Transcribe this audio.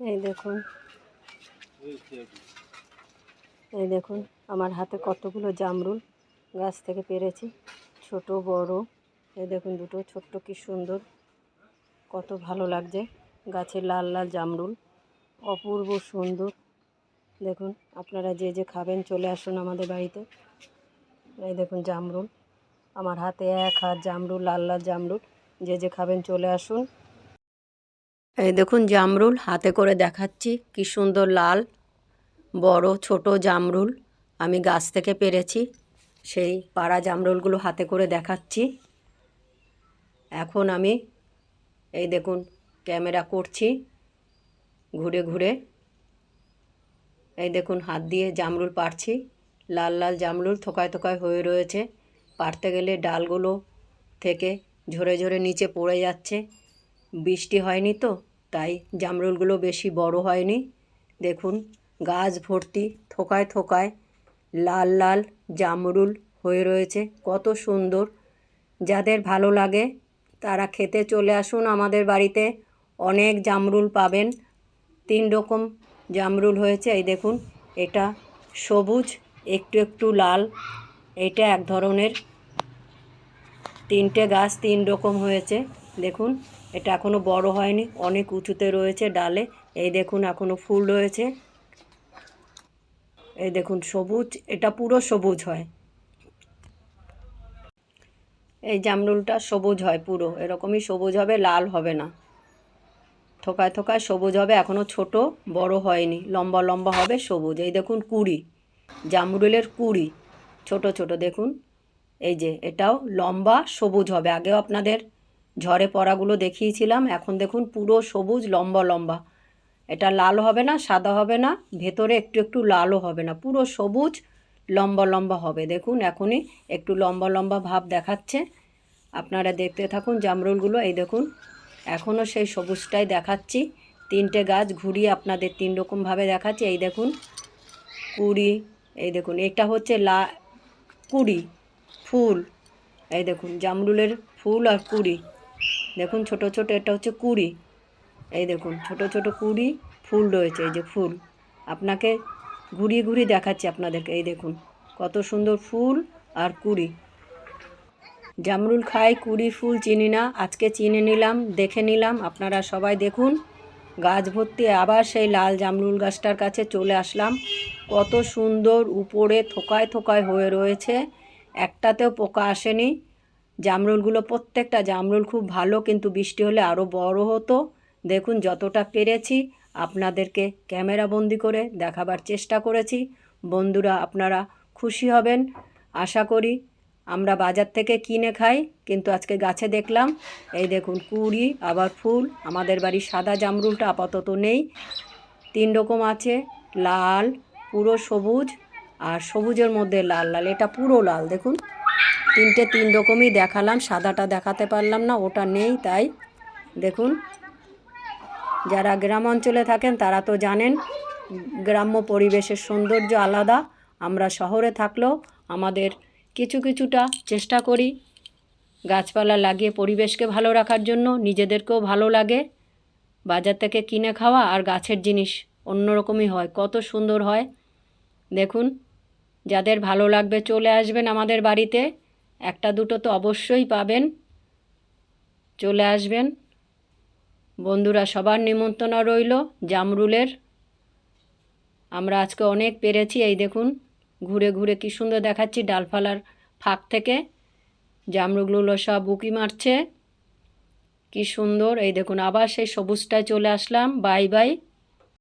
এই দেখুন। এই দেখুন, আমার হাতে কতগুলো জামরুল গাছ থেকে পেরেছি। ছোট, বড়। এই দেখুন দুটো, ছোট্ট কি সুন্দর। কত ভালো লাগছে। গাছে লাল লাল জামরুল। অপূর্ব সুন্দর। দেখুন, আপনারা যে যে খাবেন চলে আসুন আমাদের বাড়িতে। এই দেখুন জামরুল। আমার হাতে এক হাত জামরুল, লাল লাল জামরুল। যে যে খাবেন চলে আসুন। এই দেখুন জামরুল, হাতে করে দেখাচ্ছি কি সুন্দর লাল, বড়, ছোট জামরুল। আমি গাছ থেকে পেরেছি, সেই পাড়া জামরুলগুলো হাতে করে দেখাচ্ছি। এখন আমি এই দেখুন ক্যামেরা করছি, ঘুরে ঘুরে। এই দেখুন হাত দিয়ে জামরুল পাড়ছি, লাল লাল জামরুল থোকায় থোকায় হয়ে রয়েছে। পাড়তে গেলে ডালগুলো থেকে ঝরে ঝরে নিচে পড়ে যাচ্ছে। বৃষ্টি হয়নি তো, তাই জামরুলগুলো বেশি বড় হয়নি। দেখুন, গাছ ভর্তি, থোকায় থোকায় লাল লাল জামরুল হয়ে রয়েছে, কত সুন্দর। যাদের ভালো লাগে, তারা খেতে চলে আসুন আমাদের বাড়িতে। অনেক জামরুল পাবেন। তিন রকম জামরুল হয়েছে, এই দেখুন, এটা সবুজ, একটু একটু লাল, এটা এক ধরনের। তিনটে গাছ তিন রকম হয়েছে, দেখুন। এটা এখনও বড় হয়নি, অনেক উঁচুতে রয়েছে ডালে। এই দেখুন এখনও ফুল রয়েছে। এই দেখুন, সবুজ, এটা পুরো সবুজ হয়। এই জামরুলটা সবুজ হয় পুরো, এরকমই সবুজ হবে, লাল হবে না। থোকায় থোকায় সবুজ হবে এখনও ছোট, বড় হয়নি, লম্বা লম্বা হবে, সবুজ। এই দেখুন, কুড়ি, জামরুলের কুড়ি, ছোট ছোট দেখুন। এই যে, এটাও লম্বা, সবুজ হবে। আগেও আপনাদের ঝড়ে পড়াগুলো দেখিয়েছিলাম, এখন দেখুন পুরো সবুজ, লম্বা লম্বা। এটা লাল হবে না, সাদা হবে না, ভেতরে একটু একটু লালও হবে না, পুরো সবুজ, লম্বা লম্বা হবে। দেখুন এখনই একটু লম্বা লম্বা ভাব দেখাচ্ছে। আপনারা দেখতে থাকুন জামরুলগুলো, এই দেখুন, এখনও সেই সবুজটাই দেখাচ্ছি। তিনটে গাছ ঘুরিয়ে আপনাদের তিন রকমভাবে দেখাচ্ছি। এই দেখুন, কুড়ি, এই দেখুন, এটা হচ্ছে লা, কুড়ি, ফুল, এই দেখুন, জামরুলের ফুল আর কুড়ি। দেখুন ছোট ছোট, এটা হচ্ছে কুড়ি। এই দেখুন, ছোট ছোট কুড়ি ফুল রয়েছে, এই যে ফুল। আপনাকে ঘুরিয়ে ঘুরিয়ে দেখাচ্ছি আপনাদেরকে, এই দেখুন, কত সুন্দর ফুল আর কুড়ি। জামরুল খাই কুড়ি ফুল চিনি না, আজকে চিনে নিলাম, দেখে নিলাম, আপনারা সবাই দেখুন। গাছ ভর্তি, আবার সেই লাল জামরুল গাছটার কাছে চলে আসলাম। কত সুন্দর উপরে থোকায় থোকায় হয়ে রয়েছে, একটাতেও পোকা আসেনি। জামরুলগুলো প্রত্যেকটা জামরুল খুব ভালো, কিন্তু বৃষ্টি হলে আরও বড় হতো। দেখুন যতটা পেরেছি, আপনাদেরকে ক্যামেরা বন্দি করে দেখাবার চেষ্টা করেছি। বন্ধুরা, আপনারা খুশি হবেন, আশা করি। আমরা বাজার থেকে কিনে খাই, কিন্তু আজকে গাছে দেখলাম, এই দেখুন কুড়ি, আবার ফুল, আমাদের বাড়ির সাদা জামরুলটা আপাতত নেই। তিন রকম আছে, লাল, পুরো সবুজ, আর সবুজের মধ্যে লাল লাল, এটা পুরো লাল, দেখুন। তিনটে তিন রকমই দেখালাম, সাদাটা দেখাতে পারলাম না, ওটা নেই তাই। দেখুন, যারা গ্রাম অঞ্চলে থাকেন তারা তো জানেন, গ্রাম্য পরিবেশের সৌন্দর্য আলাদা, আমরা শহরে থাকলেও আমাদের কিছু কিছুটা চেষ্টা করি গাছপালা লাগিয়ে পরিবেশকে ভালো রাখার জন্য, নিজেদেরকেও ভালো লাগে। বাজার থেকে কিনে খাওয়া আর গাছের জিনিস অন্যরকমই হয়, কত সুন্দর হয়। দেখুন, যাদের ভালো লাগবে চলে আসবেন আমাদের বাড়িতে। একটা দুটো তো অবশ্যই পাবেন। চলে আসবেন। বন্ধুরা, সবার নিমন্ত্রণ রইল জামরুলের। আমরা আজকে অনেক পেরেছি, এই দেখুন, ঘুরে ঘুরে কি সুন্দর দেখাচ্ছি ডালফালার ফাঁক থেকে। জামরুলগুলো সব উকি মারছে। কি সুন্দর, এই দেখুন, আবার সেই সবুজটায় চলে আসলাম, বাই বাই।